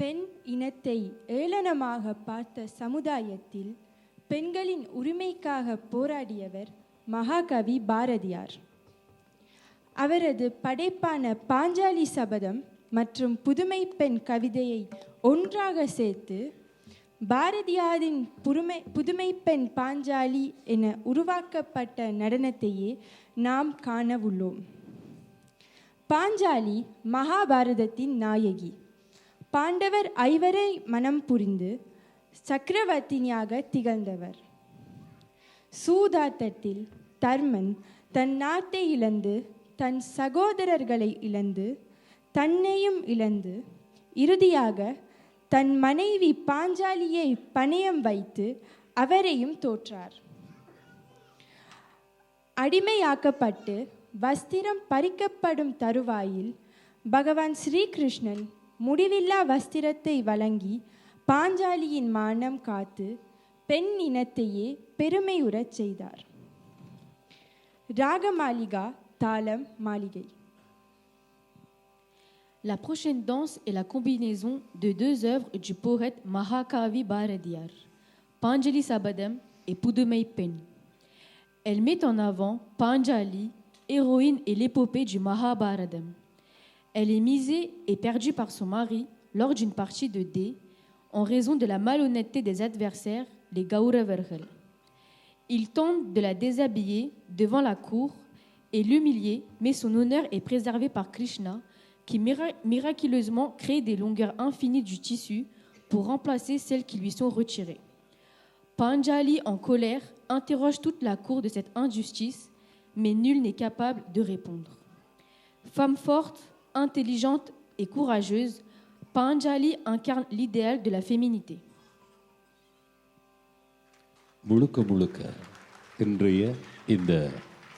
பெண் இனத்தை ஏளனமாக பார்த்த சமுதாயத்தில் பெண்களின் உரிமைக்காக போராடியவர் மகாகவி பாரதியார். அவரது படைப்பான பாஞ்சாலி சபதம் மற்றும் புதுமை பெண் கவிதையை ஒன்றாக சேர்த்து பாரதியாரின் புதுமை புதுமை பெண் பாஞ்சாலி என உருவாக்கப்பட்ட நடனத்தையே நாம் காணவுள்ளோம் பாஞ்சாலி மகாபாரதத்தின் நாயகி. பாண்டவர் ஐவரை மனம் புரிந்து சக்கரவர்த்தினியாக திகழ்ந்தவர். சூதாட்டத்தில் தர்மன் தன் நாட்டை இழந்து தன் சகோதரர்களை இழந்து தன்னையும் இழந்து இறுதியாக தன் மனைவி பாஞ்சாலியை பணயம் வைத்து அவரையும் தோற்றார். அடிமையாக்கப்பட்டு வஸ்திரம் பறிக்கப்படும் தருவாயில் பகவான் ஸ்ரீகிருஷ்ணன் முடிவில்லா வஸ்திரத்தை வழங்கி பாஞ்சாலியின் மானம் காத்து பெண் இனத்தையே பெருமையுறச் செய்தார் ராகமாலிகா தாளம் மாளிகை La prochaine danse est la combinaison de deux œuvres du poète Mahakavi Bharadiyar, Panjali Sabadam et Pudumai Pen. Elle met en avant Panjali, héroïne et l'épopée du Mahabharadam. Elle est misée et perdue par son mari lors d'une partie de dés en raison de la malhonnêteté des adversaires, les Gauravargal. Il tente de la déshabiller devant la cour et l'humilier, mais son honneur est préservé par Krishna, qui mira- miraculeusement crée des longueurs infinies du tissu pour remplacer celles qui lui sont retirées. Panjali, en colère, interroge toute la cour de cette injustice, mais nul n'est capable de répondre. Femme forte, intelligente et courageuse, Panjali incarne l'idéal de la féminité. முழுக்க முழுக்க இன்றைய இந்த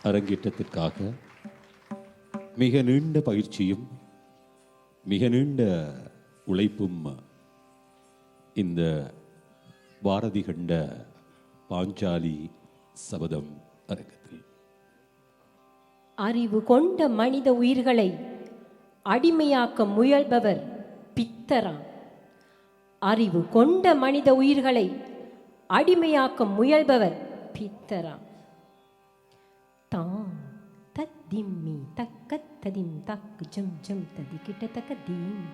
அரங்கேற்றத்திற்காக மிக நீண்ட பயிற்சியும் மிக நீண்ட உழைப்பும் இந்த பாரதி கண்ட பாஞ்சாலி சபதம் அரங்கத்தில் அறிவு கொண்ட மனித உயிர்களை அடிமையாக்க முயல்பவர் பித்தரா அறிவு கொண்ட மனித உயிர்களை அடிமையாக்க முயல்பவர் பித்தரா தாம் தத்திம்மி தக்க ததிம் தக்கு ஜம் ஜம் ததி கிட்ட தக்க தீம்.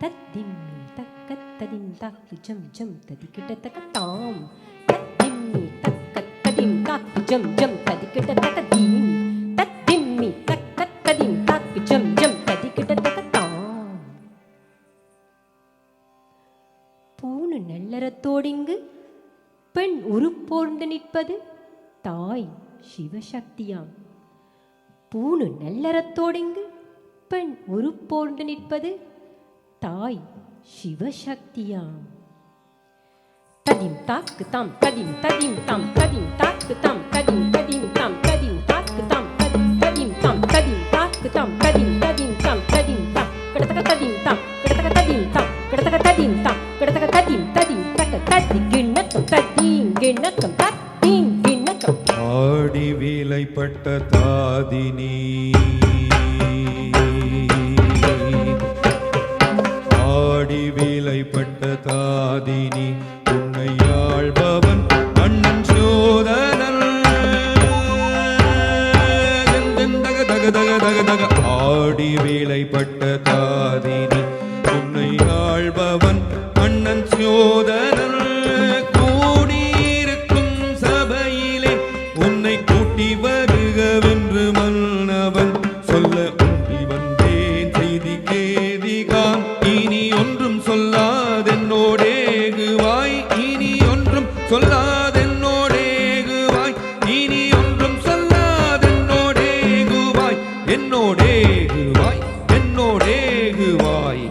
தத்திம்மி தக்க ததிம் தக்கு ஜம் ஜம் ததி கிட்ட தக்க தாம். தத்திம்மி தக்க ததிம் தக்கு ஜம் ஜம் ததி கிட்ட தக்க தீம். நல்லறத்தோடிங்கு பெண் உருப்போர்ந்து நிற்பது தாய் சிவசக்தியாம். பூணு நல்லறத்தோடிங்கு பெண் உருப்போர்ந்து நிற்பது தாய் சிவசக்தியாம். ததிம் தாக்கு தாம் ததிம் ததிம் தாம் ததிம் தாக்கு தாம் ததிம் ததிம் தாம் ததிம் தாக்கு தாம் ததிம் ததிம் தாம் ததிம் தாக்கு தாம் ததிம் ததிம் ததிம் ததீம் கிண்ணக்கம் ததீம் ஆடி வேலைப்பட்ட தாதினி. சொல்லாதென்னோடேகுவாய். இனி ஒன்றும் சொல்லாதென்னோடேகுவாய். என்னோடேகுவாய் என்னோடேகுவாய்.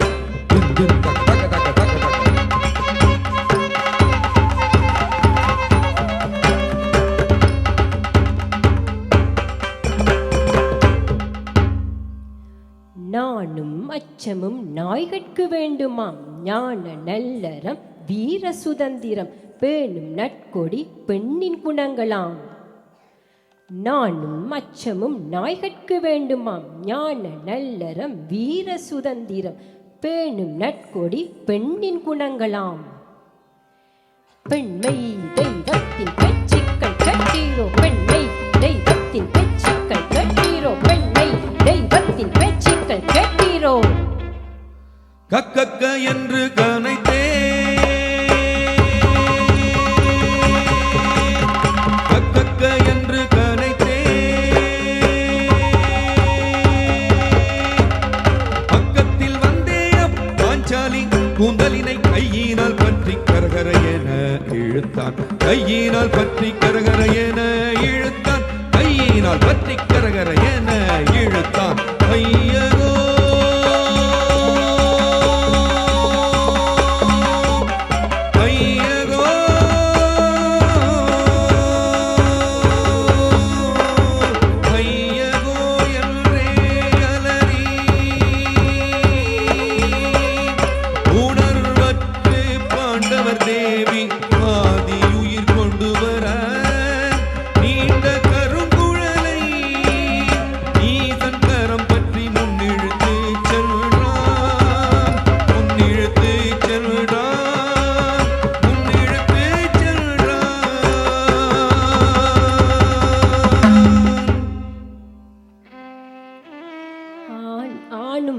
நானும் அச்சமும் நாய்கட்கு வேண்டுமாம். ஞான நல்லறம் வீர சுதந்திரம் பேணும் நட்கொடி பெண்ணின் குணங்களாம். நானும் அச்சமும் நாய்கட்கு வேண்டுமாம். ஞான நல்லறம் வீர சுதந்திரம் பேணும் நட்கொடி பெண்ணின் குணங்களாம். பெண்மை தெய்வத்தின் பெச்சுக்கள் கட்டீரோ பெண்மை தெய்வத்தின் பெச்சுக்கள் கட்டீரோ பெண்மை தெய்வத்தின் பெச்சுக்கள் கட்டீரோ. கக்கக்க என்று கனைத்த கையினால் பற்றி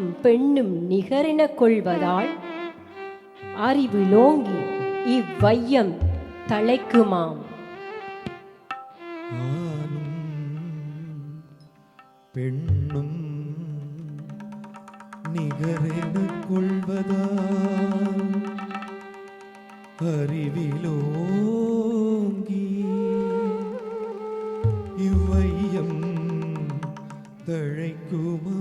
ஆணும் பெண்ணும் நிகரின கொள்வதால் அறிவு லோங்கி இவ்வையம் தலைக்குமாம். பெண்ணும் நிகரென கொள்வதால் அறிவிலோங்கி இவ்வையம் தழைக்குமா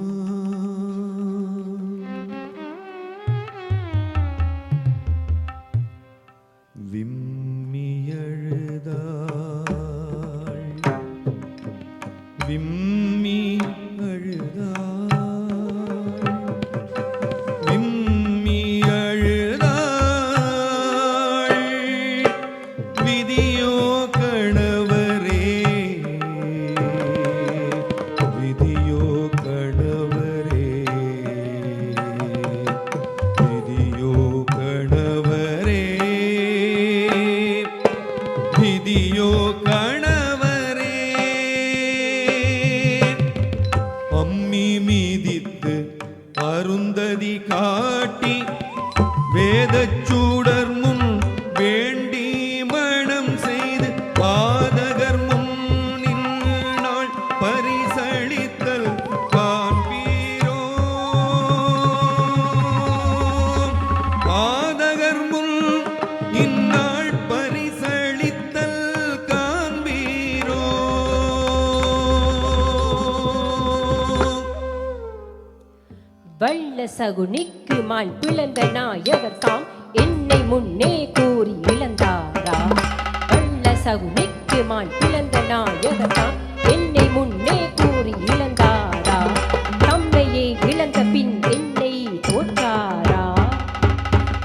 வள்ள சகுனிக்கு மான் பிளந்த நாயகர் தாம் என்னை முன்னே கூறி இழந்தாரா? வள்ள சகுனிக்கு மான் பிளந்த நாயகர் தாம் என்னை முன்னே கூறி இழந்தாரா? தம்மையே இழந்த பின் என்னை தோற்றாரா?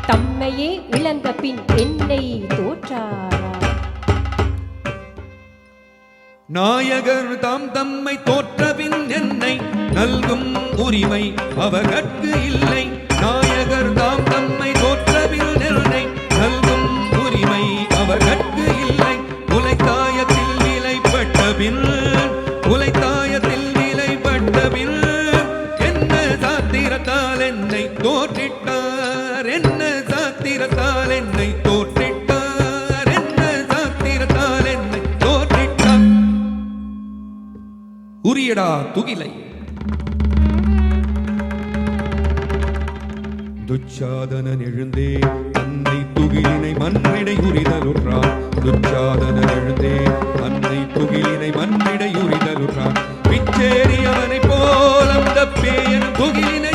தம்மையே இழந்த பின் என்னை தோற்றாரா? நாயகர் தாம் தம்மை தோற்றபின் என்னை நல்கும் உரிமை அவகற்கு இல்லை. நாயகர் தாம் தம்மை தோற்றவில் என்னை நல்கும் உரிமை அவகற்கு இல்லை. உலைத்தாயத்தில் நிலைப்பட்ட பின் உலைத்தாயத்தில் நிலைப்பட்ட பின் என்ன சாத்திரத்தால் என்னை தோற்றிட்டார்? என்ன சாத்திரத்தால் என்னை தோற்றிட்டார்? என்ன சாத்திரத்தால் என்னை தோற்றிட்டார்? உரியடா துகிலை. துச்சாதனன் எழுந்தே தன்னை துகிலினை மண்ணிடை உரிதலுற்றான். துச்சாதனன் எழுந்தே தன்னை துகிலினை மண்ணிடை உரிதலுற்றான். பிச்சேரி அவனை போல் அந்த பேயன் துகிலினை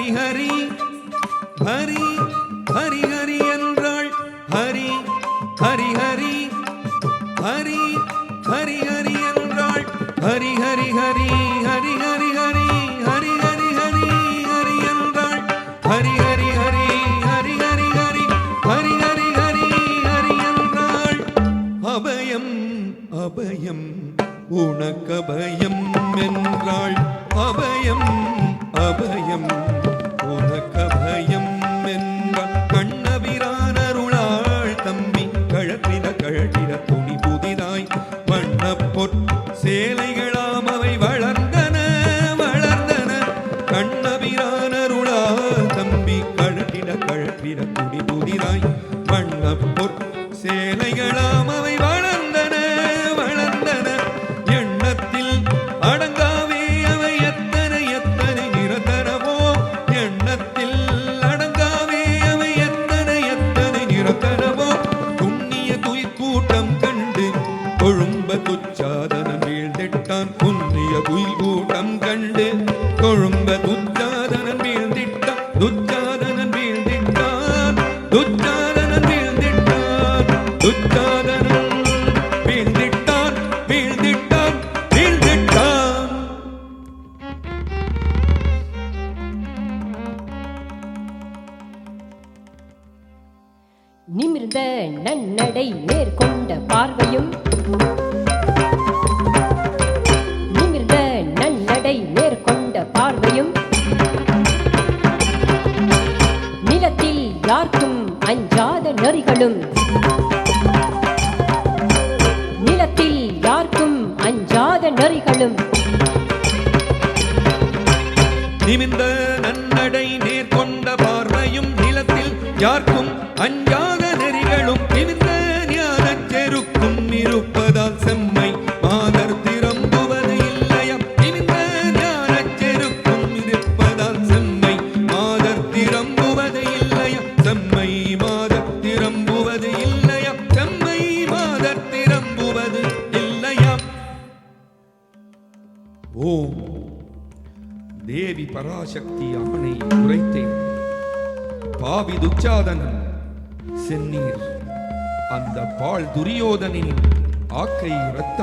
ஹரி ஹரி ஹரி ஹரி ஹரி என்றாள். ஹரி ஹரி ஹரி ஹரி ஹரி ஹரி என்றாள். ஹரி ஹரி ஹரி ஹரி ஹரி ஹரி ஹரி ஹரி ஹரி ஹரி என்றாள். ஹரி ஹரி ஹரி ஹரி ஹரி ஹரி ஹரி ஹரி ஹரி ஹரி என்றாள். அபயம் அபயம் உனக்கபயம் என்றாள். அபயம் அபயம் நிமிர்ந்த நன்னடை நேர்கொண்ட பார்வையும் நிமிர்ந்த நன்னடை நேர்கொண்ட பார்வையும் நிலத்தில் யார்க்கும் அஞ்சாத நெறிகளும் நிலத்தில் யார்க்கும் அஞ்சாத நெறிகளும். நிமிர்ந்த நன்னடை நேர்கொண்ட பார்வையும் நிலத்தில் யார்க்கும் இருப்ப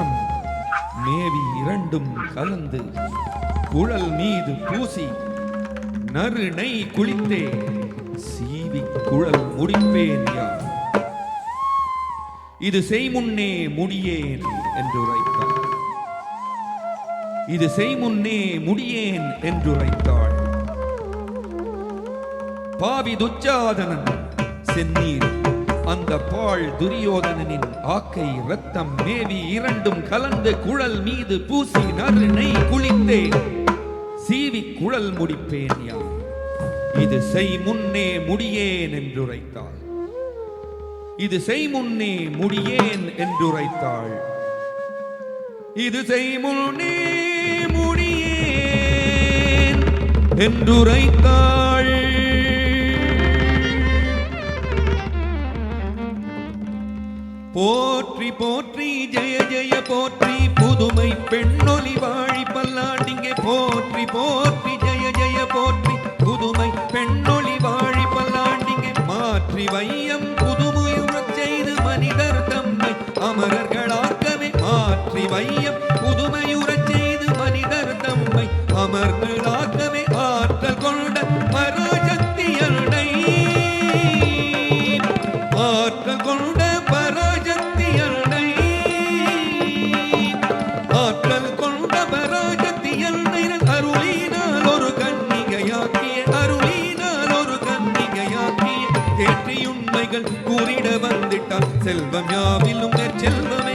ரத்தம் மேவி இரண்டும் கலந்து குழல் மீது பூசி நறு நெய் குளித்தே சீவி குழல் முடிப்பேன் யார்? இது செய்முன்னே முடியேன் என்று உரைத்தாள் இது செய்முன்னே முடியேன் என்று உரைத்தாள் பாவி துச்சாதனன் சென்னீர் அந்த பாழ் துரியோதனனின் ஆக்கை ரத்தம் மேவி இரண்டும் கலந்து குழல் மீது பூசி நறுனை குளித்தேன். சீவி குழல் முடிப்பேன் யார்? இது செய் முன்னே முடியேன் என்றுரைத்தாள். இது செய் முன்னே முடியேன் என்றுரைத்தாள். இது செய் முன்னே முடியேன் என்றுரைத்தாள். போற்றி போற்றி ஜெய ஜெய போற்றி. புதுமை பெண்ணொலி வாழி பல்லாண்டிங்கே. போற்றி போற்றி ஜெய ஜெய மகள் கூறிட வந்துட்டான். செல்வம் யாவிலும் செல்வம்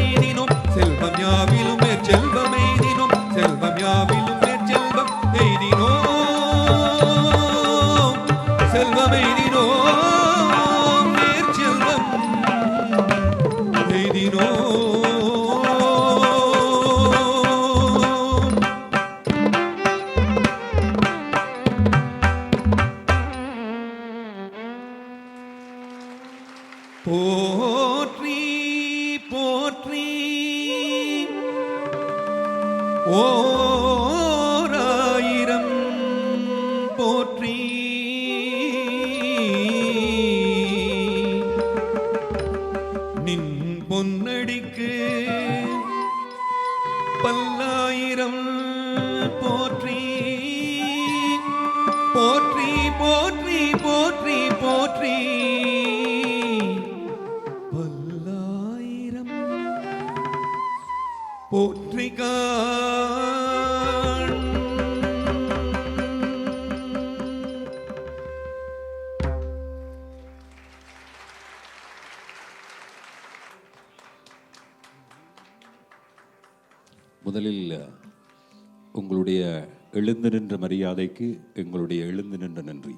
போற்றி போற்றி. ஓராயிரம் போற்றிகான். முதலில் உங்களுடைய எழுந்து நின்ற மரியாதைக்கு எங்களுடைய எழுந்து நின்ற நன்றி.